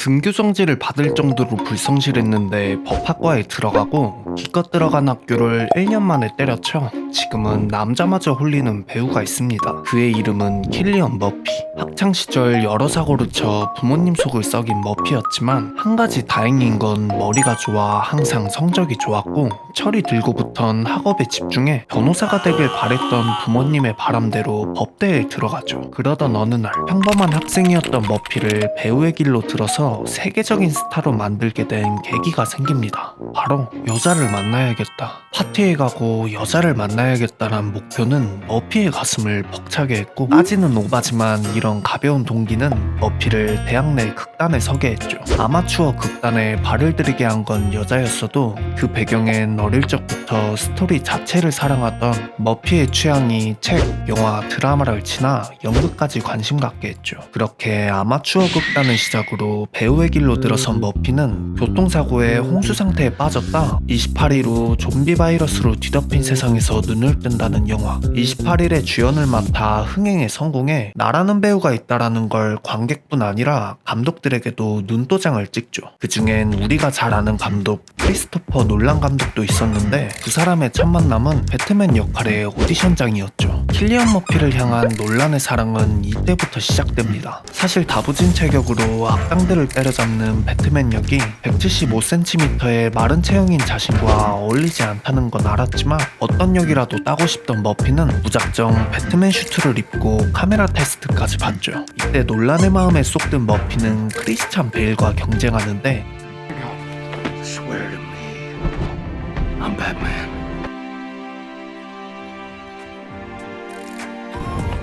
등교정지를 받을 정도로 불성실했는데 법학과에 들어가고 기껏 들어간 학교를 1년 만에 때려쳐 지금은 남자마저 홀리는 배우가 있습니다. 그의 이름은 킬리언 머피. 학창 시절 여러 사고를 쳐 부모님 속을 썩인 머피였지만 한 가지 다행인 건 머리가 좋아 항상 성적이 좋았고 철이 들고부턴 학업에 집중해 변호사가 되길 바랬던 부모님의 바람대로 법대에 들어가죠. 그러던 어느 날 평범한 학생이었던 머피를 배우의 길로 들어서 세계적인 스타로 만들게 된 계기가 생깁니다. 바로 여자를 만나야겠다. 파티에 가고 여자를 만나야겠다는 목표는 머피의 가슴을 벅차게 했고 빠지는 오바지만 이런 가벼운 동기는 머피를 대학 내 극단에 서게 했죠. 아마추어 극단에 발을 들이게 한 건 여자였어도 그 배경엔 어릴 적부터 스토리 자체를 사랑하던 머피의 취향이 책, 영화, 드라마를 지나 연극까지 관심 갖게 했죠. 그렇게 아마추어 극단을 시작으로 배우의 길로 들어선 머피는 교통사고에 홍수 상태에 빠졌다 28일 후 좀비 바이러스로 뒤덮인 세상에서 눈을 뜬다는 영화 28일의 주연을 맡아 흥행에 성공해 나라는 배우가 있다라는 걸 관객뿐 아니라 감독들에게도 눈도장을 찍죠. 그 중엔 우리가 잘 아는 감독 크리스토퍼 놀란 감독도 있었는데 두 사람의 첫 만남은 배트맨 역할의 오디션장이었죠. 킬리언 머피를 향한 논란의 사랑은 이때부터 시작됩니다. 사실 다부진 체격으로 악당들을 때려잡는 배트맨 역이 175cm의 마른 체형인 자신과 어울리지 않다는 건 알았지만 어떤 역이라도 따고 싶던 머피는 무작정 배트맨 슈트를 입고 카메라 테스트까지 받죠. 이때 논란의 마음에 쏙든 머피는 크리스찬 베일과 경쟁하는데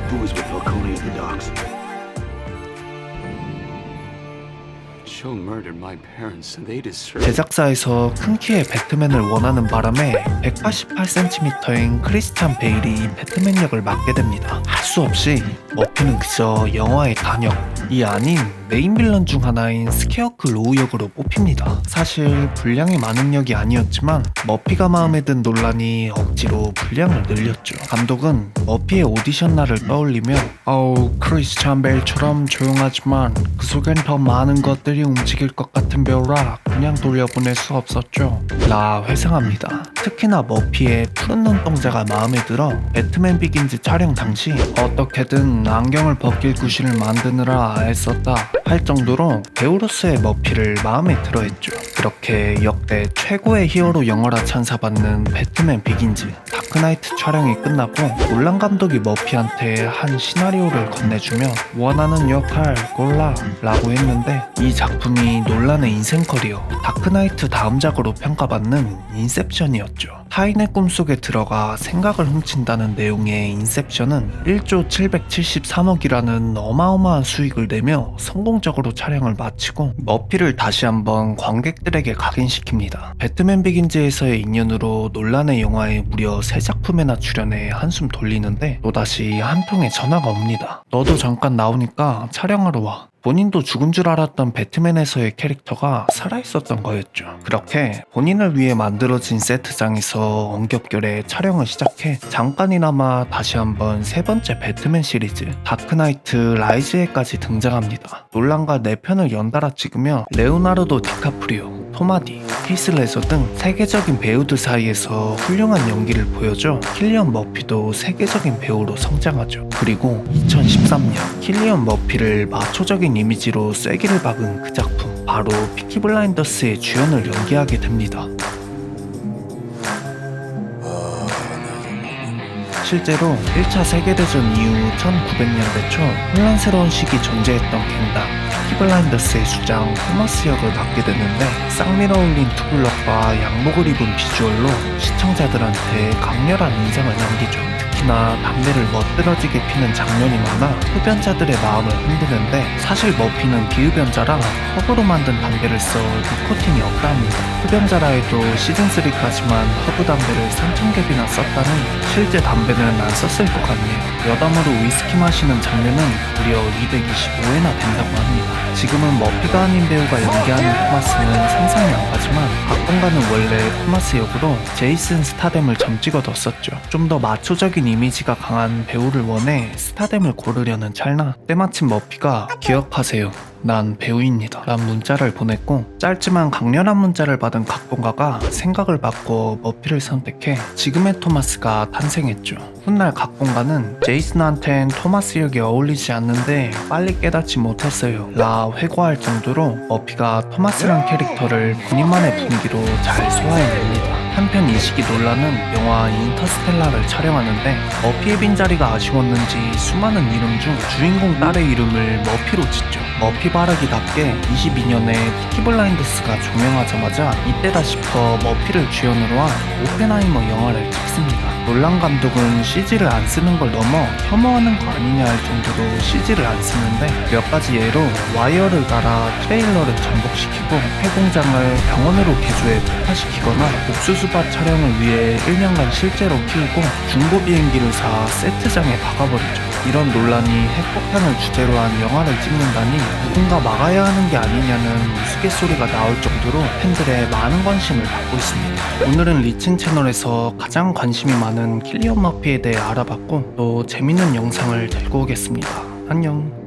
Who was with Falcone at the docks? 제작사에서 큰 키의 배트맨을 원하는 바람에 188cm인 크리스찬 베일이 배트맨 역을 맡게 됩니다. 할 수 없이 머피는 그저 영화의 단역, 이 아닌 메인 빌런 중 하나인 스케어크 로우 역으로 뽑힙니다. 사실 분량이 많은 역이 아니었지만 머피가 마음에 든 논란이 억지로 분량을 늘렸죠. 감독은 머피의 오디션 날을 떠올리며 어우 크리스찬 베일처럼 조용하지만 그 속엔 더 많은 것들이 움직일 것 같은 배우라 그냥 돌려보낼 수 없었죠. 라 회상합니다. 특히나 머피의 푸른 눈동자가 마음에 들어 배트맨 비긴즈 촬영 당시 어떻게든 안경을 벗길 구실을 만드느라 애썼다 할 정도로 배우로서의 머피를 마음에 들어 했죠. 그렇게 역대 최고의 히어로 영화라 찬사받는 배트맨 비긴즈 다크나이트 촬영이 끝나고 놀란 감독이 머피한테 한 시나리오를 건네주며 원하는 역할 골라 라고 했는데 이 작품이 논란의 인생 커리어 다크나이트 다음작으로 평가받는 인셉션이었죠. 타인의 꿈속에 들어가 생각을 훔친다는 내용의 인셉션은 1조 773억이라는 어마어마한 수익을 내며 성공적으로 촬영을 마치고 머피를 다시 한번 관객들에게 각인시킵니다. 배트맨 비긴즈에서의 인연으로 논란의 영화에 무려 세 작품에나 출연해 한숨 돌리는데 또다시 한 통의 전화가 옵니다. 너도 잠깐 나오니까 촬영하러 와. 본인도 죽은 줄 알았던 배트맨에서의 캐릭터가 살아있었던 거였죠. 그렇게 본인을 위해 만들어진 세트장에서 엉겹결에 촬영을 시작해 잠깐이나마 다시 한번 세 번째 배트맨 시리즈 다크나이트 라이즈에까지 등장합니다. 논란과 네 편을 연달아 찍으며 레오나르도 디카프리오, 토마디, 히슬레저 등 세계적인 배우들 사이에서 훌륭한 연기를 보여줘 킬리언 머피도 세계적인 배우로 성장하죠. 그리고 2013년 킬리언 머피를 마초적인 이미지로 쐐기를 박은 그 작품 바로 피키 블라인더스의 주연을 연기하게 됩니다. 실제로 1차 세계대전 이후 1900년대 초 혼란스러운 시기 존재했던 갱 단 피블라인더스의 수장 토마스 역을 맡게 되는데 쌍미러 올린 투블럭과 양복을 입은 비주얼로 시청자들한테 강렬한 인상을 남기죠. 특히나 담배를 멋들어지게 피는 장면이 많아 흡연자들의 마음을 흔드는데 사실 머피는 비흡연자라 허브로 만든 담배를 써 니코틴이 없다 합니다. 흡연자라 해도 시즌3까지만 허브 담배를 3,000갭이나 썼다니 실제 담배는 안 썼을 것 같네요. 여담으로 위스키 마시는 장면은 무려 225회나 된다고 합니다. 지금은 머피가 아닌 배우가 연기하는 토마스는 상상이 안 가지만 박동가는 원래 토마스 역으로 제이슨 스타뎀을 점 찍어 뒀었죠. 좀 더 마초적인 이미지가 강한 배우를 원해 스타됨을 고르려는 찰나 때마침 머피가 기억하세요. 난 배우입니다. 란 문자를 보냈고 짧지만 강렬한 문자를 받은 각본가가 생각을 바꿔 머피를 선택해 지금의 토마스가 탄생했죠. 훗날 각본가는 제이슨한텐 토마스 역이 어울리지 않는데 빨리 깨닫지 못했어요. 라 회고할 정도로 머피가 토마스란 캐릭터를 본인만의 분위기로 잘 소화해냅니다. 한편 이 시기 논란은 영화 인터스텔라를 촬영하는데 머피의 빈자리가 아쉬웠는지 수많은 이름 중 주인공 딸의 이름을 머피로 짓죠. 머피 바라기답게 22년에 피키 블라인드스가 종영하자마자 이때다 싶어 머피를 주연으로 한 오펜하이머 영화를 찍습니다. 놀란 감독은 CG를 안 쓰는 걸 넘어 혐오하는 거 아니냐 할 정도로 CG를 안 쓰는데 몇 가지 예로 와이어를 갈아 트레일러를 전복시키고 폐공장을 병원으로 개조해 폭파시키거나 옥수수 밭 촬영을 위해 1년간 실제로 키우고 중고 비행기를 사 세트장에 박아버리죠. 이런 논란이 핵폭탄을 주제로 한 영화를 찍는다니 누군가 막아야 하는 게 아니냐는 우스갯소리가 나올 정도로 팬들의 많은 관심을 받고 있습니다. 오늘은 리친 채널에서 가장 관심이 많은 킬리언 머피에 대해 알아봤고 또 재밌는 영상을 들고 오겠습니다. 안녕.